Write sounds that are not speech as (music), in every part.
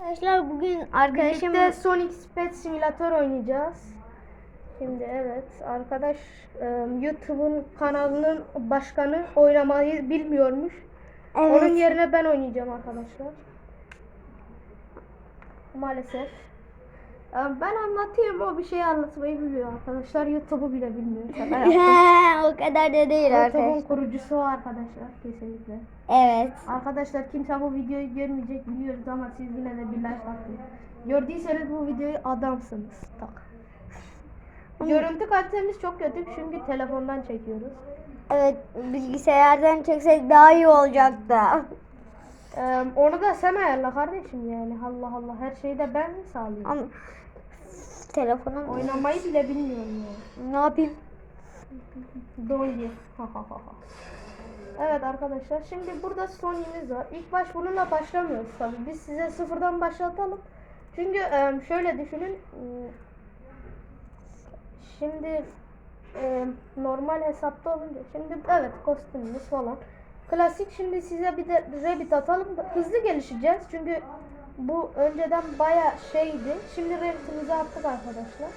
Arkadaşlar bugün arkadaşım Birlikte Sonic Pet Simulator oynayacağız. Şimdi evet arkadaş e, YouTube'un kanalının başkanı oynamayı bilmiyormuş. Evet. Onun yerine ben oynayacağım arkadaşlar. Maalesef. E, Ben anlatayım o bir şey anlatmayı biliyor arkadaşlar. YouTube'u bile bilmiyor. (laughs) O kadar da değil YouTube'un arkadaşlar. kurucusu o arkadaşlar kesinlikle. Evet. Arkadaşlar kimse bu videoyu görmeyecek biliyoruz ama siz yine de bir like atın. Gördüyseniz bu videoyu adamsınız. Tak. Görüntü kalitemiz çok kötü çünkü telefondan çekiyoruz. Evet bilgisayardan çeksek daha iyi olacaktı. Ee, onu da sen ayarla kardeşim yani. Allah Allah her şeyi de ben mi sağlıyorum? Ama telefonum Oynamayı bile bilmiyorum yani. ne yapayım? Doydu. Ha ha ha ha. Evet arkadaşlar şimdi burada Sony'miz var. İlk baş bununla başlamıyoruz tabii. Biz size sıfırdan başlatalım. Çünkü şöyle düşünün. Şimdi normal hesapta olunca şimdi evet kostümümüz falan. Klasik şimdi size bir de Rabbit atalım. da Hızlı gelişeceğiz. Çünkü bu önceden baya şeydi. Şimdi Rabbit'imizi attık arkadaşlar.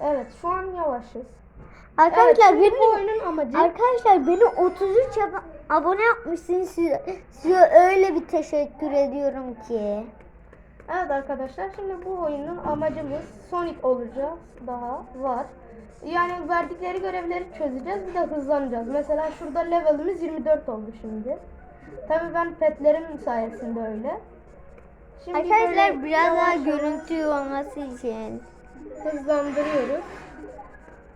Evet şu an yavaşız. Arkadaşlar evet, benim oyunun amacı Arkadaşlar beni 33 ab- abone yapmışsınız size, size öyle bir teşekkür ediyorum ki. Evet arkadaşlar şimdi bu oyunun amacımız Sonic olacağız daha var. Yani verdikleri görevleri çözeceğiz bir de hızlanacağız. Mesela şurada levelimiz 24 oldu şimdi. Tabii ben petlerim sayesinde öyle. Şimdi Arkadaşlar biraz daha görüntü olması için. hızlandırıyoruz.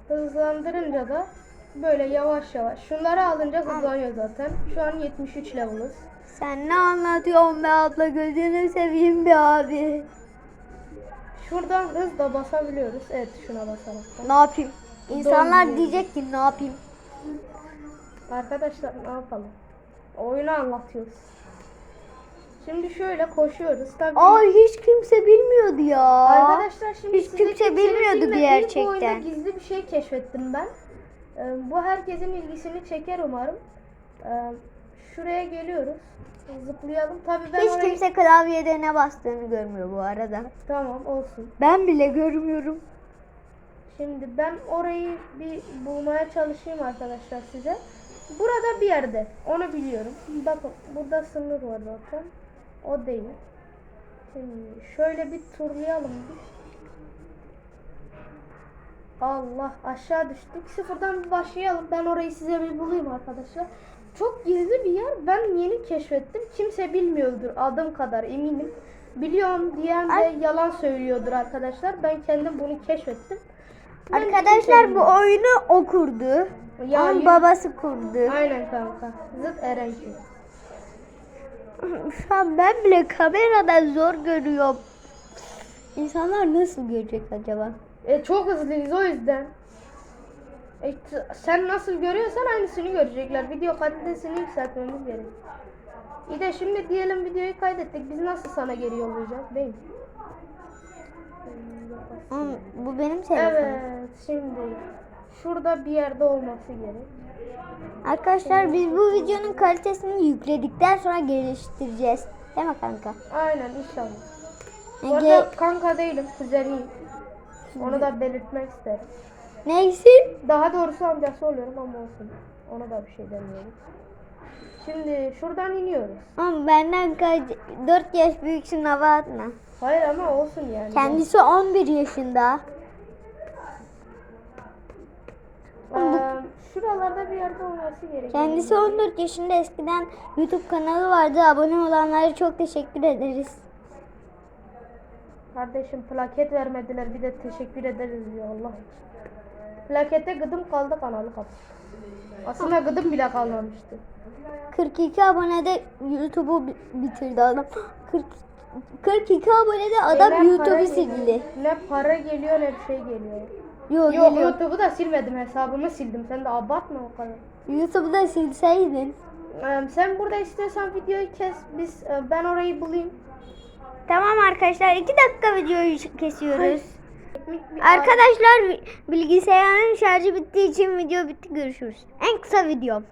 Hızlandırınca da böyle yavaş yavaş. Şunları alınca hızlanıyor zaten. Şu an 73 level'ız. Sen ne anlatıyorsun be abla gözünü seveyim be abi. Şuradan hız da basabiliyoruz. Evet şuna da. Ne yapayım? İnsanlar diyecek ki ne yapayım? Arkadaşlar ne yapalım? Oyunu anlatıyoruz. Şimdi şöyle koşuyoruz. Tabii Ay hiç kimse bilmiyordu ya. arkadaşlar şimdi hiç kimse bilmiyordu bilmediği Bu oyunda gerçekten. gizli bir şey keşfettim ben. Ee, bu herkesin ilgisini çeker umarım. Ee, şuraya geliyoruz. Zıplayalım. Tabii ben Hiç orayı... kimse klavyede ne bastığını görmüyor bu arada. Tamam olsun. Ben bile görmüyorum. Şimdi ben orayı bir bulmaya çalışayım arkadaşlar size. Burada bir yerde. Onu biliyorum. Bakın burada sınır var zaten. O değil. Şimdi şöyle bir turlayalım bir. Allah aşağı düştük. Sıfırdan bir başlayalım. Ben orayı size bir bulayım arkadaşlar. Çok gizli bir yer. Ben yeni keşfettim. Kimse bilmiyordur adım kadar eminim. Biliyorum diyen de yalan söylüyordur arkadaşlar. Ben kendim bunu keşfettim. Ben Arkadaşlar bu oyunu o kurdu. Ya, Onun yürü- babası kurdu. Aynen kanka. Zıt Erenki. Şu an ben bile kameradan zor görüyorum. İnsanlar nasıl görecek acaba? E, çok hızlıyız o yüzden. E, sen nasıl görüyorsan aynısını görecekler. Video kalitesini yükseltmemiz gerek. İyi de şimdi diyelim videoyu kaydettik. Biz nasıl sana geri yollayacağız? Değil. Oğlum, bu benim telefonum. Evet şimdi şurada bir yerde olması gerek. Arkadaşlar biz bu videonun kalitesini yükledikten sonra geliştireceğiz. Değil mi kanka? Aynen inşallah. Bu Ege, arada kanka değilim, kuzeniyim. Onu da belirtmek isterim. Neysin? Daha doğrusu amcası oluyorum ama olsun. Ona da bir şey demiyorum. Şimdi şuradan iniyoruz. Oğlum benden kaç 4 yaş büyüksün hava atma. Hayır ama olsun yani. Kendisi 11 yaşında. Ee, şuralarda bir yerde olması gerekiyor. Kendisi 14 yaşında eskiden YouTube kanalı vardı. Abone olanlara çok teşekkür ederiz. Kardeşim plaket vermediler bir de teşekkür ederiz diyor Allah için. Plakete gıdım kaldı kanalı kapat. Aslında gıdım bile kalmamıştı. 42 abonede YouTube'u bi- bitirdi adam. 40 42 abonede adam para YouTube'u sildi. Ne para geliyor ne bir şey geliyor. Yok, geliyor. YouTube'u da silmedim hesabımı sildim. Sen de abartma o kadar. YouTube'u da silseydin. Ee, sen burada istiyorsan videoyu kes. Biz e, ben orayı bulayım. Tamam arkadaşlar 2 dakika videoyu kesiyoruz. Bir Arkadaşlar bilgisayarın şarjı bittiği için video bitti görüşürüz. En kısa video.